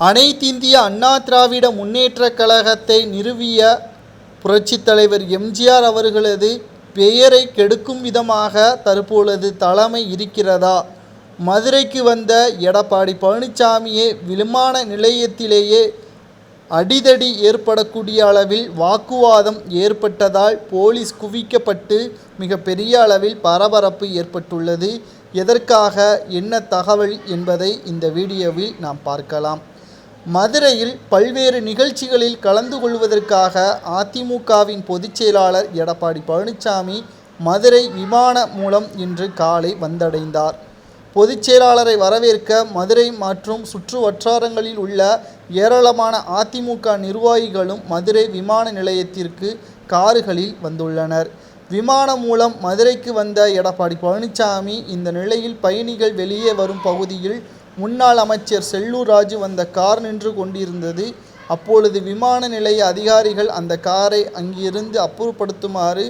அனைத்திந்திய அண்ணா திராவிட முன்னேற்றக் கழகத்தை நிறுவிய புரட்சித் தலைவர் எம்ஜிஆர் அவர்களது பெயரை கெடுக்கும் விதமாக தற்பொழுது தலைமை இருக்கிறதா? மதுரைக்கு வந்த எடப்பாடி பழனிசாமியே விமான நிலையத்திலேயே அடிதடி ஏற்படக்கூடிய அளவில் வாக்குவாதம் ஏற்பட்டதால் போலீஸ் குவிக்கப்பட்டு மிகப்பெரிய அளவில் பரபரப்பு ஏற்பட்டுள்ளது. எதற்காக? என்ன தகவல் என்பதை இந்த வீடியோவில் நாம் பார்க்கலாம். மதுரையில் பல்வேறு நிகழ்ச்சிகளில் கலந்து கொள்வதற்காக அதிமுகவின் பொதுச் செயலாளர் எடப்பாடி பழனிசாமி மதுரை விமான மூலம் இன்று காலை வந்தடைந்தார். பொதுச் செயலாளரை வரவேற்க மதுரை மற்றும் சுற்று வட்டாரங்களில் உள்ள ஏராளமான அதிமுக நிர்வாகிகளும் மதுரை விமான நிலையத்திற்கு கார்களில் வந்துள்ளனர். விமானம் மூலம் மதுரைக்கு வந்த எடப்பாடி பழனிசாமி இந்த நிலையில் பயணிகள் வெளியே வரும் பகுதியில் முன்னாள் அமைச்சர் செல்லூர் ராஜு வந்த கார் நின்று கொண்டிருந்தது. அப்பொழுது விமான நிலைய அதிகாரிகள் அந்த காரை அங்கிருந்து அப்புறப்படுத்துமாறு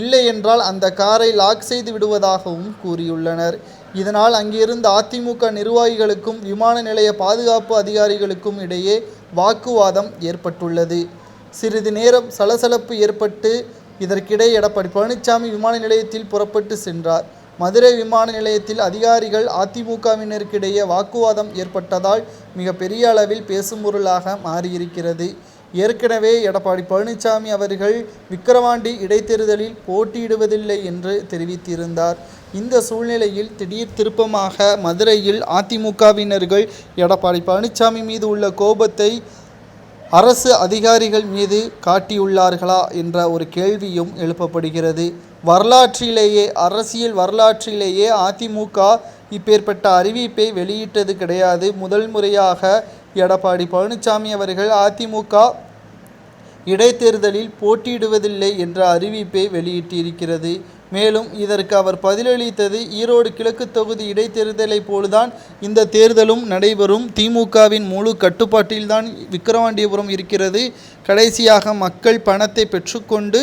இல்லையென்றால் அந்த காரை லாக் செய்து விடுவதாகவும் கூறியுள்ளனர். இதனால் அங்கிருந்த அதிமுக நிர்வாகிகளுக்கும் விமான நிலைய பாதுகாப்பு அதிகாரிகளுக்கும் இடையே வாக்குவாதம் ஏற்பட்டுள்ளது. சிறிது நேரம் சலசலப்பு ஏற்பட்டு இதற்கிடையே எடப்பாடி பழனிசாமி விமான நிலையத்தில் புறப்பட்டு சென்றார். மதுரை விமான நிலையத்தில் அதிகாரிகள் அதிமுகவினருக்கிடையே வாக்குவாதம் ஏற்பட்டதால் மிக பெரிய அளவில் பேசும் பொருளாக மாறியிருக்கிறது. ஏற்கனவே எடப்பாடி பழனிசாமி அவர்கள் விக்கிரவாண்டி இடைத்தேர்தலில் போட்டியிடுவதில்லை என்று தெரிவித்திருந்தார். இந்த சூழ்நிலையில் திடீர் திருப்பமாக மதுரையில் அதிமுகவினர்கள் எடப்பாடி பழனிசாமி மீது உள்ள கோபத்தை அரசு அதிகாரிகள் மீது காட்டியுள்ளார்களா என்ற ஒரு கேள்வியும் எழுப்பப்படுகிறது. வரலாற்றிலேயே அரசியல் வரலாற்றிலேயே அதிமுக இப்பேற்பட்ட அறிவிப்பை வெளியிட்டது கிடையாது. முதல் முறையாக எடப்பாடி பழனிசாமி அவர்கள் அதிமுக இடைத்தேர்தலில் போட்டியிடுவதில்லை என்ற அறிவிப்பை வெளியிட்டிருக்கிறது. மேலும் இதற்கு அவர் பதிலளித்தது ஈரோடு கிழக்கு தொகுதி இடைத்தேர்தலை போல்தான் இந்த தேர்தலும் நடைபெறும். திமுகவின் முழு கட்டுப்பாட்டில்தான் விக்கிரவாண்டியபுரம் இருக்கிறது. கடைசியாக மக்கள் பணத்தை பெற்றுக்கொண்டு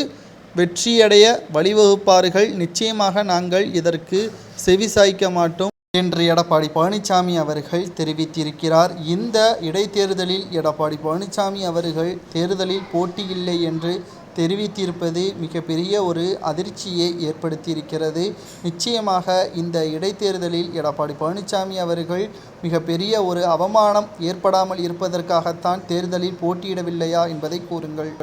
வெற்றியடைய வழிவகுப்பார்கள். நிச்சயமாக நாங்கள் இதற்கு செவிசாய்க்க மாட்டோம். என்று எடப்பாடி பழனிசாமி அவர்கள் தெரிவித்திருக்கிறார். இந்த இடைத்தேர்தலில் எடப்பாடி பழனிசாமி அவர்கள் தேர்தலில் போட்டியில்லை என்று தெரிவித்திருப்பது மிகப்பெரிய ஒரு அதிர்ச்சியை ஏற்படுத்தியிருக்கிறது. நிச்சயமாக இந்த இடைத்தேர்தலில் எடப்பாடி பழனிசாமி அவர்கள் மிகப்பெரிய ஒரு அவமானம் ஏற்படாமல் இருப்பதற்காகத்தான் தேர்தலில் போட்டியிடவில்லையா என்பதை கூறுங்கள்.